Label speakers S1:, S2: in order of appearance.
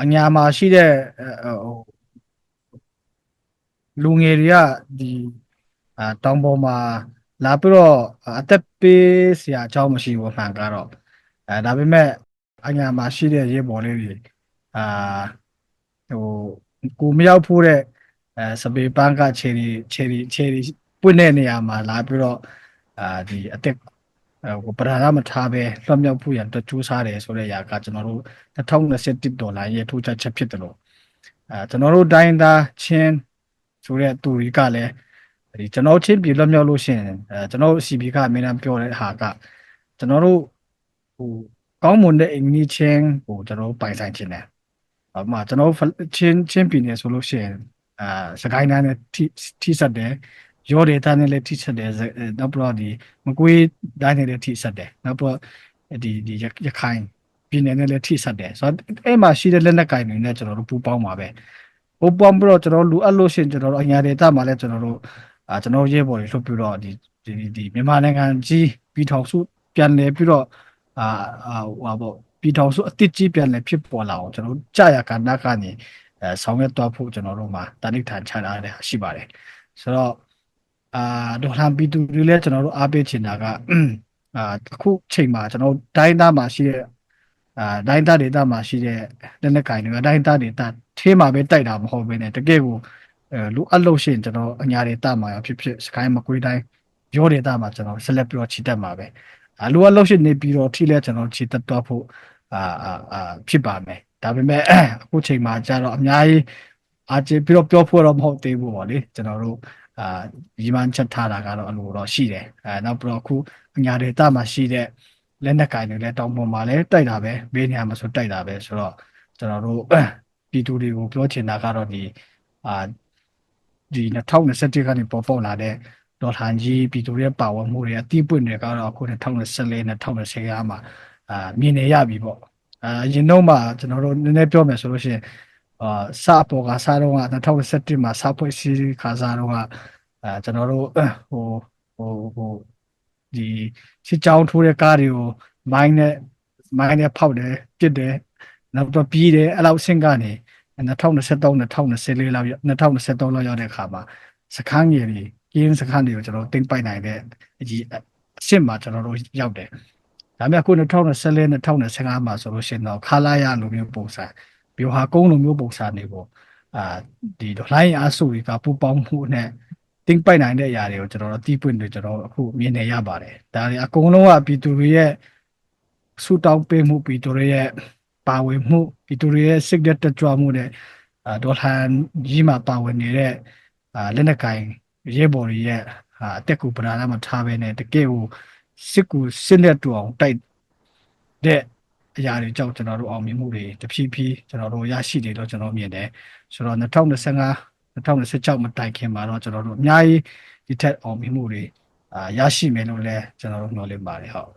S1: အညာမှာရှိတဲ့ဟိုလူငယ်တွေကဒီအာတောင်ပေါ်မှာလာပြီးတော့အသက်ပေးစရာအကြောင်းမရှိဘူးမှန်ကတော့အဲဒါပေမဲ့အညာမှာရှိတဲ့ရေပေါ်လေးတွေအာဟိုကိုမရောက်ဖို့တဲ့အဲစပေပန်းကခြေရီခြေရီခြေရီပွင့်တဲ့နေရာမှာလာပြီးတော့အာဒီအသက် ပဓာရမထားပဲလွတ်မြောက်ဖို့ရန်အတွက်ကြိုးစားတယ်ဆိုတဲ့အရာကကျွန်တော်တို့2021ဒေါ်လာရဲ့ထိုးချက်ချက်ဖြစ်တယ်လို့အဲကျွန်တော်တို့တိုင်းသားချင်းဆိုတဲ့သူတွေကလည်းဒီကျွန်တော်ချင်းပြည်လွတ်မြောက်လို့ရှိရင်အဲကျွန်တော် CB ကအမြဲတမ်းပြောတဲ့ဟာကကျွန်တော်တို့ဟိုကောင်းမွန်တဲ့အိမ်ကြီးချင်းဟိုကျွန်တော်တို့ပိုင်ဆိုင်ခြင်းတယ်အမှကျွန်တော်ချင်းချင်းပြည်နယ်ဆိုလို့ရှိရင်အာစကိုင်းတိုင်းနဲ့ထိထိဆက်တယ် ရောဒေတာနဲ့လည်းထိဆက်တယ်နောက်ပြီးတော့ဒီမကွေးတိုင်းနဲ့လည်းထိဆက်တယ်နောက်ပြီးတော့ဒီဒီရခိုင်ပြည်နယ်နဲ့လည်းထိဆက်တယ်ဆိုတော့အဲ့မှာရှိတဲ့လက်နက်ကင်တွေနဲ့ကျွန်တော်တို့ပူးပေါင်းပါပဲပူးပေါင်းပြီးတော့ကျွန်တော်လူအပ်လို့ရှိရင်ကျွန်တော်တို့အညာဒေတာမှာလည်းကျွန်တော်တို့အာကျွန်တော်ရဲဘော်တွေလွတ်ပြီးတော့ဒီဒီဒီမြန်မာနိုင်ငံကြီးပြည်ထောင်စုပြန်လည်ပြီးတော့အာဟိုပေါ့ပြည်ထောင်စုအစ်စ်ကြီးပြန်လည်ဖြစ်ပေါ်လာအောင်ကျွန်တော်တို့ကြာရကဏ္ဍကနေအဲဆောင်ရွက်သွားဖို့ကျွန်တော်တို့မှာတာနိဋ္ဌာန်ချထားတဲ့ရှိပါတယ်ဆိုတော့ အာဒေါ်လာပီတူတွေလည်းကျွန်တော်တို့အားပေးချင်တာကအာအခုချိန်မှာကျွန်တော်တိုင်းသားမှာရှိတဲ့အာတိုင်းသားဒေသမှာရှိတဲ့လက်နက်ကင်တွေကတိုင်းသားဒေသသေးမှာပဲတိုက်တာမဟုတ်ဘဲနဲ့တကယ်ကိုအဲလူအပ်လို့ရှိရင်ကျွန်တော်အညာဒေသမှာဖြစ်ဖြစ်စကိုင်းမကွေးတိုင်းရောဒေသမှာကျွန်တော်ဆက်လက်ပြီးတော့ခြိတက်မှာပဲအလူအပ်လို့ရှိနေပြီးတော့ထိလဲကျွန်တော်ခြိတက်တော့ဖို့အာအာအာဖြစ်ပါမယ်ဒါပေမဲ့အခုချိန်မှာကျတော့အများကြီးအားကျပြီးတော့ပြောဖို့တော့မဟုတ်သေးဘူးပေါ့လေကျွန်တော်တို့ အာဒီမှန်ချက်ထားတာကတော့အလိုတော့ရှိတယ်အဲနောက်ပြီးတော့အခုအညာဒေသမှာရှိတဲ့လက်နက်ကင်တွေလည်းတောင်ပေါ်မှာလည်းတိုက်တာပဲဘေးနေရာမှာဆိုတိုက်တာပဲဆိုတော့ကျွန်တော်တို့ပြည်သူတွေကိုပြောချင်တာကတော့ဒီအာဒီ2021ကနေပေါ်ပေါက်လာတဲ့ဒေါ်လာကြီးပြည်သူတွေရဲ့ပါဝင်မှုတွေအတိပွင့်တွေကတော့အခု2024 2025မှာအာမြင်နေရပြီပေါ့အာရင်တော့မှကျွန်တော်တို့နည်းနည်းပြောမယ်ဆိုလို့ရှိရင် အာစပေါ်ကစားတော့က2021မှာစဖွဲ့စည်းခါစားတော့ကအာကျွန်တော်တို့ဟိုဟိုဟိုဒီစစ်ကြောင်းထိုးတဲ့ကားတွေကိုမိုင်းနဲ့မိုင်းနဲ့ဖောက်တယ်ပြစ်တယ်နောက်တော့ပြီးတယ်အဲ့လောက်ဆင့်ကနေ2023 2024လောက်2023လောက်ရောက်တဲ့အခါမှာစခန်းကြီးတွေကင်းစခန်းတွေကိုကျွန်တော်တင်ပိုက်နိုင်တဲ့အကြီးအရှင်းမှာကျွန်တော်တို့ရောက်တယ်ဒါပေမဲ့အခု2024 2025မှာဆိုလို့ရှိရင်တော့ခလာရလိုမျိုးပုံစံ ဘီဟာကုန်းလိုမျိုးပုံစံတွေပေါ့အာဒီတော့လိုင်းအားစုတွေကပူပေါင်းမှုနဲ့တင်ပိုက်နိုင်တဲ့အရာတွေကိုကျွန်တော်တို့တီးပွင့်တွေကျွန်တော်အခုမြင်နေရပါတယ်ဒါတွေအကုန်လုံးကပြည်သူတွေရဲ့ဆူတောင်းပေးမှုပြည်သူတွေရဲ့ပါဝင်မှုပြည်သူတွေရဲ့စိတ်သက်ကြွမှုနဲ့အာဒေါ်လာကြီးမှာပါဝင်နေတဲ့အာလက်နက်ကင်ရဲဘော်တွေရဲ့အာအတက်ကူပဓာနာမှာထားပဲနဲ့တကယ်ကိုစစ်ကူစစ်လက်တူအောင်တိုက်တဲ့ အရာတွေကြောင့်ကျွန်တော်တို့အောင်မြင်မှုတွေတဖြည်းဖြည်းကျွန်တော်တို့ရရှိတယ်လို့ကျွန်တော်မြင်တယ်ဆိုတော့2025 2026မတိုင်ခင်မှာတော့ကျွန်တော်တို့အများကြီးဒီထက်အောင်မြင်မှုတွေအာရရှိမယ်လို့လည်းကျွန်တော်တို့မျှော်လင့်ပါတယ်ဟုတ်